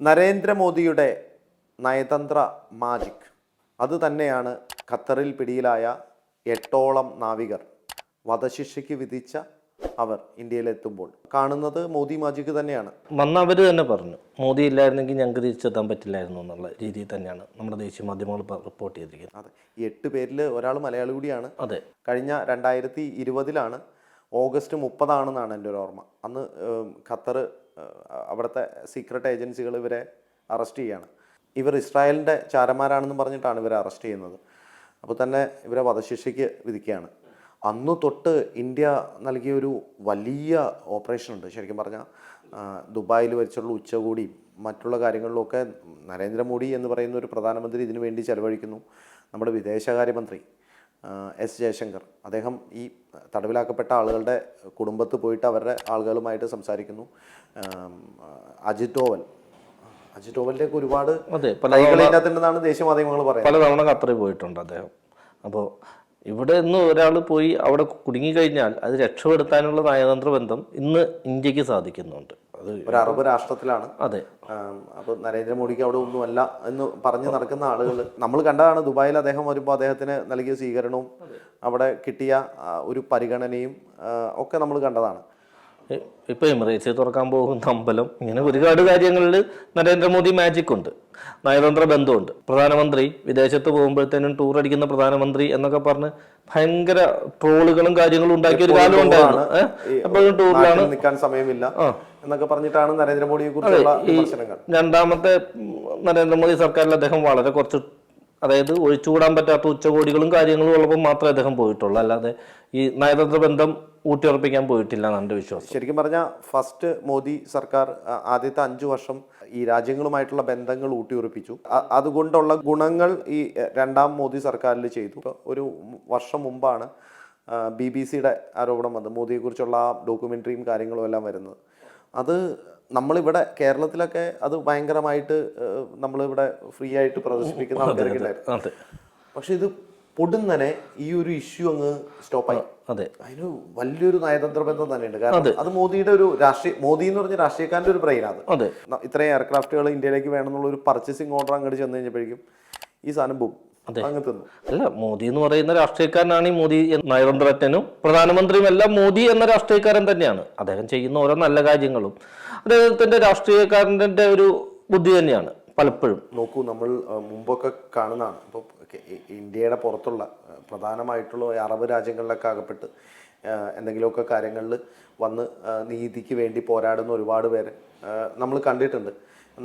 നരേന്ദ്രമോദിയുടെ നയതന്ത്ര മാജിക്. അത് തന്നെയാണ് ഖത്തറിൽ പിടിയിലായ എട്ടോളം നാവികർ വധശിക്ഷയ്ക്ക് വിധിച്ച അവർ ഇന്ത്യയിലെത്തുമ്പോൾ. കാണുന്നത് മോദി മാജിക് തന്നെയാണ്. വന്ന അവർ തന്നെ പറഞ്ഞു മോദി ഇല്ലായിരുന്നെങ്കിൽ ഞങ്ങൾക്ക് തിരിച്ചെത്താൻ പറ്റില്ലായിരുന്നു എന്നുള്ള രീതിയിൽ തന്നെയാണ് നമ്മുടെ ദേശീയ മാധ്യമങ്ങൾ റിപ്പോർട്ട് ചെയ്തിരിക്കുന്നത്. അതെ. ഈ എട്ട് പേരിൽ ഒരാൾ മലയാളി കൂടിയാണ്. അതെ. കഴിഞ്ഞ രണ്ടായിരത്തി ഇരുപതിലാണ് ഓഗസ്റ്റ് മുപ്പതാണെന്നാണ് എന്റെ ഒരു ഓർമ്മ. അന്ന് ഖത്തർ അവിടുത്തെ സീക്രട്ട് ഏജൻസികൾ ഇവരെ അറസ്റ്റ് ചെയ്യാണ്. ഇവർ ഇസ്രായേലിന്റെ ചാരന്മാരാണെന്ന് പറഞ്ഞിട്ടാണ് ഇവരെ അറസ്റ്റ് ചെയ്യുന്നത്. അപ്പോൾ തന്നെ ഇവരെ വധശിക്ഷയ്ക്ക് വിധിക്കുകയാണ്. അന്നു തൊട്ട് ഇന്ത്യ നൽകിയ ഒരു വലിയ ഓപ്പറേഷൻ ഉണ്ട്. ശരിക്കും പറഞ്ഞാൽ ദുബായിൽ വെച്ചുള്ള ഉച്ചകോടി മറ്റുള്ള കാര്യങ്ങളിലൊക്കെ നരേന്ദ്രമോദി എന്ന് പറയുന്ന ഒരു പ്രധാനമന്ത്രി ഇതിനു വേണ്ടി ചെലവഴിക്കുന്നു. നമ്മുടെ വിദേശകാര്യമന്ത്രി. എസ് ജയശങ്കർ. അദ്ദേഹം ഈ തടവിലാക്കപ്പെട്ട ആളുകളുടെ കുടുംബത്ത് പോയിട്ട് അവരുടെ ആളുകളുമായിട്ട് സംസാരിക്കുന്നു. അജിത് ഡോവൽ. അജിത് ഡോവലിന്റെയൊക്കെ ഒരുപാട് ഇതിനകത്തുണ്ടെന്നാണ് ദേശീയ മാധ്യമങ്ങൾ പറയുന്നത്. പലതവണ ഖത്തറിൽ പോയിട്ടുണ്ട് അദ്ദേഹം. അപ്പോൾ ഇവിടെ നിന്ന് ഒരാൾ പോയി അവിടെ കുടുങ്ങിക്കഴിഞ്ഞാൽ അത് രക്ഷപ്പെടുത്താനുള്ള നയതന്ത്ര ബന്ധം ഇന്ന് ഇന്ത്യയ്ക്ക് സാധിക്കുന്നുണ്ട്. ഒരു അറബ് രാഷ്ട്രത്തിലാണ്. അതെ. അപ്പോൾ നരേന്ദ്രമോദിക്ക് അവിടെ ഒന്നുമല്ല എന്ന് പറഞ്ഞു നടക്കുന്ന ആളുകൾ നമ്മൾ കണ്ടതാണ് ദുബായിൽ അദ്ദേഹം വരുമ്പോൾ അദ്ദേഹത്തിന് നൽകിയ സ്വീകരണവും അവിടെ കിട്ടിയ ഒരു പരിഗണനയും ഒക്കെ നമ്മൾ കണ്ടതാണ്. ഇപ്പൊ എമിറേറ്റ്സ് തുറക്കാൻ പോകുന്ന അമ്പലം ഇങ്ങനെ ഒരുപാട് കാര്യങ്ങളിൽ നരേന്ദ്രമോദി മാജിക് ഉണ്ട്. നയതന്ത്ര ബന്ധമുണ്ട്. പ്രധാനമന്ത്രി വിദേശത്ത് പോകുമ്പോഴത്തേനും ടൂർ അടിക്കുന്ന പ്രധാനമന്ത്രി എന്നൊക്കെ പറഞ്ഞ് ഭയങ്കര ട്രോളുകളും കാര്യങ്ങളും ഉണ്ടാക്കിയ ഒരു കാലം ഉണ്ടായിരുന്നു? എപ്പോഴും ടൂറിലാണ് നിൽക്കാൻ സമയമില്ല എന്നൊക്കെ പറഞ്ഞിട്ടാണ് നരേന്ദ്രമോദിയെ കുറിച്ചുള്ള രണ്ടാമത്തെ നരേന്ദ്രമോദി സർക്കാരിൽ അദ്ദേഹം വളരെ കുറച്ച് അതായത് ഒഴിച്ചുകൂടാൻ പറ്റാത്ത ഉച്ചകോടികളും കാര്യങ്ങളും ഉള്ളപ്പോൾ മാത്രമേ അദ്ദേഹം പോയിട്ടുള്ളൂ. അല്ലാതെ ഈ നയതന്ത്ര ബന്ധം ഊട്ടിയുറപ്പിക്കാൻ പോയിട്ടില്ല എന്നാണ് എന്റെ വിശ്വാസം. ശരിക്കും പറഞ്ഞാൽ ഫസ്റ്റ് മോദി സർക്കാർ ആദ്യത്തെ അഞ്ചു വർഷം ഈ രാജ്യങ്ങളുമായിട്ടുള്ള ബന്ധങ്ങൾ ഊട്ടിയുറപ്പിച്ചു. അതുകൊണ്ടുള്ള ഗുണങ്ങൾ ഈ രണ്ടാം മോദി സർക്കാരിൽ ചെയ്തു. ഒരു വർഷം മുമ്പാണ് ബി ബി സിയുടെ ആരോപണം വന്നത്. മോദിയെക്കുറിച്ചുള്ള ആ ഡോക്യുമെന്ററിയും കാര്യങ്ങളും എല്ലാം വരുന്നത്. അത് നമ്മളിവിടെ കേരളത്തിലൊക്കെ അത് ഭയങ്കരമായിട്ട് നമ്മളിവിടെ ഫ്രീ ആയിട്ട് പ്രദർശിപ്പിക്കുന്ന ആൾക്കാരൊക്കെ ഉണ്ടായിരുന്നു. പക്ഷെ ഇത് പൊടുന്നനെ ഈ ഒരു ഇഷ്യൂ അങ്ങ് സ്റ്റോപ്പായി അതെ. അതിന് വലിയൊരു നയതന്ത്ര ബന്ധം തന്നെയുണ്ട്. കാരണം അത്. മോദിയുടെ ഒരു രാഷ്ട്രീയ മോദി എന്ന് പറഞ്ഞ രാഷ്ട്രീയക്കാരന്റെ ഒരു ബ്രെയിനാണ് അതെ. ഇത്രയും എയർക്രാഫ്റ്റുകൾ ഇന്ത്യയിലേക്ക് വേണമെന്നുള്ള ഒരു പർച്ചേസിംഗ് ഓർഡർ അങ്ങോട്ട് ചെന്ന് കഴിഞ്ഞപ്പോഴേക്കും ഈ സാധനം ബും അല്ല മോദി എന്ന് പറയുന്ന രാഷ്ട്രീയക്കാരനാണ് ഈ മോദി നയതന്ത്രജ്ഞനും പ്രധാനമന്ത്രിയും എല്ലാം മോദി എന്ന രാഷ്ട്രീയക്കാരൻ തന്നെയാണ്. അദ്ദേഹം ചെയ്യുന്ന ഓരോ നല്ല കാര്യങ്ങളും അദ്ദേഹത്തിന്റെ രാഷ്ട്രീയക്കാരന്റെ ഒരു ബുദ്ധി തന്നെയാണ്. പലപ്പോഴും. നോക്കൂ നമ്മൾ മുമ്പൊക്കെ കാണുന്നതാണ്. ഇപ്പോൾ ഇന്ത്യയുടെ പുറത്തുള്ള പ്രധാനമായിട്ടുള്ള അറബ് രാജ്യങ്ങളിലൊക്കെ അകപ്പെട്ട് എന്തെങ്കിലുമൊക്കെ കാര്യങ്ങളിൽ വന്ന് നീതിക്ക് വേണ്ടി പോരാടുന്ന ഒരുപാട് പേര് നമ്മൾ കണ്ടിട്ടുണ്ട്.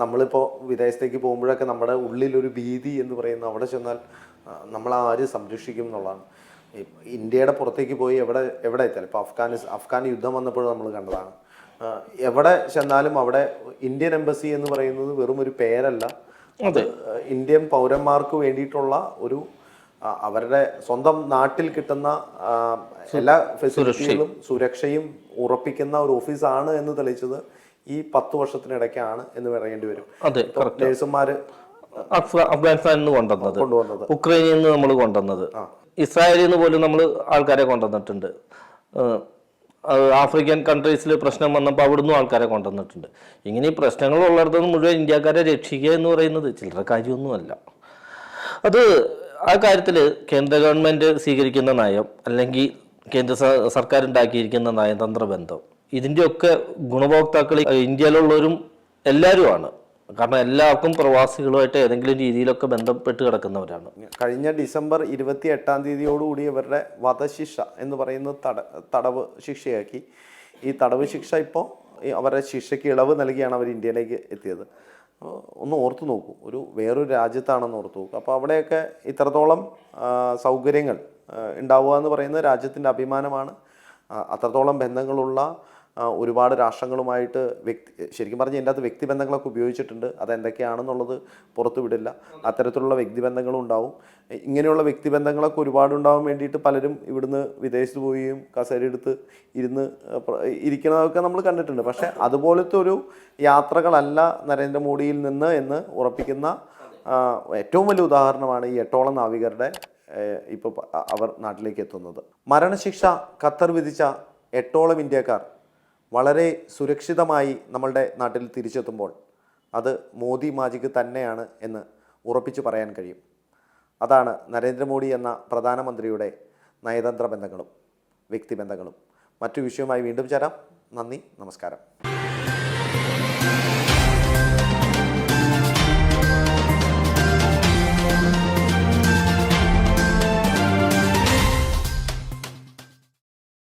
നമ്മളിപ്പോൾ വിദേശത്തേക്ക് പോകുമ്പോഴൊക്കെ നമ്മുടെ ഉള്ളിലൊരു ഭീതി എന്ന് പറയുന്നത് അവിടെ ചെന്നാൽ നമ്മൾ ആര് സംരക്ഷിക്കും എന്നുള്ളതാണ്. ഇന്ത്യയുടെ പുറത്തേക്ക് പോയി എവിടെ എവിടെ എത്താൽ ഇപ്പോൾ അഫ്ഗാനിസ് അഫ്ഗാൻ യുദ്ധം വന്നപ്പോഴും നമ്മൾ കണ്ടതാണ്. എവിടെ ചെന്നാലും അവിടെ ഇന്ത്യൻ എംബസി എന്ന് പറയുന്നത് വെറും ഒരു പേരല്ല. അത് ഇന്ത്യൻ പൗരന്മാർക്ക് വേണ്ടിയിട്ടുള്ള ഒരു അവരുടെ സ്വന്തം നാട്ടിൽ കിട്ടുന്ന എല്ലാ ഫെസിലിറ്റികളും സുരക്ഷയും. ഉറപ്പിക്കുന്ന ഒരു ഓഫീസാണ് എന്ന് തെളിയിച്ചത് ഈ പത്ത് വർഷത്തിനിടയ്ക്കാണ് എന്ന് പറയേണ്ടി വരും. അതെ നഴ്സുമാര് അഫ്ഗാ- അഫ്ഗാനിസ്ഥാനിൽ നിന്ന് കൊണ്ടുവന്നത്. ഉക്രൈനിൽ നിന്ന് നമ്മൾ കൊണ്ടുവന്നത്. ഇസ്രായേലിൽ നിന്ന് പോലും നമ്മൾ ആൾക്കാരെ കൊണ്ടുവന്നിട്ടുണ്ട്. ആഫ്രിക്കൻ കൺട്രീസിൽ പ്രശ്നം വന്നപ്പോൾ അവിടുന്ന് ആൾക്കാരെ കൊണ്ടുവന്നിട്ടുണ്ട്. ഇങ്ങനെ ഈ പ്രശ്നങ്ങൾ ഉള്ളിടത്തുനിന്ന് മുഴുവൻ ഇന്ത്യക്കാരെ രക്ഷിക്കുക എന്ന് പറയുന്നത് ചില്ലറ കാര്യമൊന്നുമല്ല. അത് ആ കാര്യത്തിൽ കേന്ദ്ര ഗവൺമെന്റ് സ്വീകരിക്കുന്ന നയം അല്ലെങ്കിൽ കേന്ദ്ര സർക്കാർ ഉണ്ടാക്കിയിരിക്കുന്ന നയതന്ത്ര ബന്ധം ഇതിന്റെയൊക്കെ ഗുണഭോക്താക്കൾ ഇന്ത്യയിലുള്ളവരും എല്ലാവരുമാണ് കാരണം എല്ലാവർക്കും പ്രവാസികളുമായിട്ട് ഏതെങ്കിലും രീതിയിലൊക്കെ ബന്ധപ്പെട്ട് കിടക്കുന്നവരാണ്. കഴിഞ്ഞ ഡിസംബർ ഇരുപത്തി എട്ടാം തീയതിയോടുകൂടി ഇവരുടെ വധശിക്ഷ എന്ന് പറയുന്ന തട തടവ് ശിക്ഷയാക്കി. ഈ തടവ് ശിക്ഷ ഇപ്പോൾ അവരുടെ ശിക്ഷയ്ക്ക് ഇളവ് നൽകിയാണ് അവർ ഇന്ത്യയിലേക്ക് എത്തിയത്. ഒന്ന് ഓർത്തു നോക്കൂ ഒരു വേറൊരു രാജ്യത്താണെന്ന് ഓർത്തു നോക്കൂ. അപ്പോൾ അവിടെയൊക്കെ ഇത്രത്തോളം സൗകര്യങ്ങൾ ഉണ്ടാവുക എന്ന് പറയുന്നത് രാജ്യത്തിന്റെ അഭിമാനമാണ്. അത്രത്തോളം ബന്ധങ്ങളുള്ള ഒരുപാട് രാഷ്ട്രങ്ങളുമായിട്ട് വ്യക്തി ശരിക്കും പറഞ്ഞാൽ ഇതിന്റെ അകത്ത് വ്യക്തിബന്ധങ്ങളൊക്കെ ഉപയോഗിച്ചിട്ടുണ്ട്. അതെന്തൊക്കെയാണെന്നുള്ളത് പുറത്തു വിടില്ല. അത്തരത്തിലുള്ള വ്യക്തിബന്ധങ്ങളും ഉണ്ടാവും. ഇങ്ങനെയുള്ള വ്യക്തിബന്ധങ്ങളൊക്കെ ഒരുപാട് ഉണ്ടാവാൻ വേണ്ടിയിട്ട് പലരും ഇവിടുന്ന് വിദേശത്ത് പോവുകയും കസേര എടുത്ത് ഇരുന്ന് ഇരിക്കുന്നതൊക്കെ നമ്മൾ കണ്ടിട്ടുണ്ട്. പക്ഷേ അതുപോലത്തെ ഒരു യാത്രകളല്ല നരേന്ദ്രമോദിയിൽ നിന്ന് എന്ന് ഉറപ്പിക്കുന്ന ഏറ്റവും വലിയ ഉദാഹരണമാണ് ഈ എട്ടോളം നാവികരുടെ ഇപ്പോൾ അവർ നാട്ടിലേക്ക് എത്തുന്നത്. മരണശിക്ഷ ഖത്തർ വിധിച്ച എട്ടോളം ഇന്ത്യക്കാർ വളരെ സുരക്ഷിതമായി നമ്മളുടെ നാട്ടിൽ തിരിച്ചെത്തുമ്പോൾ അത് മോദി മാജിക് തന്നെയാണ് എന്ന് ഉറപ്പിച്ചു പറയാൻ കഴിയും. അതാണ് നരേന്ദ്രമോദി എന്ന പ്രധാനമന്ത്രിയുടെ നയതന്ത്ര ബന്ധങ്ങളും വ്യക്തിബന്ധങ്ങളും മറ്റു വിഷയവുമായി വീണ്ടും ചേരാം. നന്ദി നമസ്കാരം.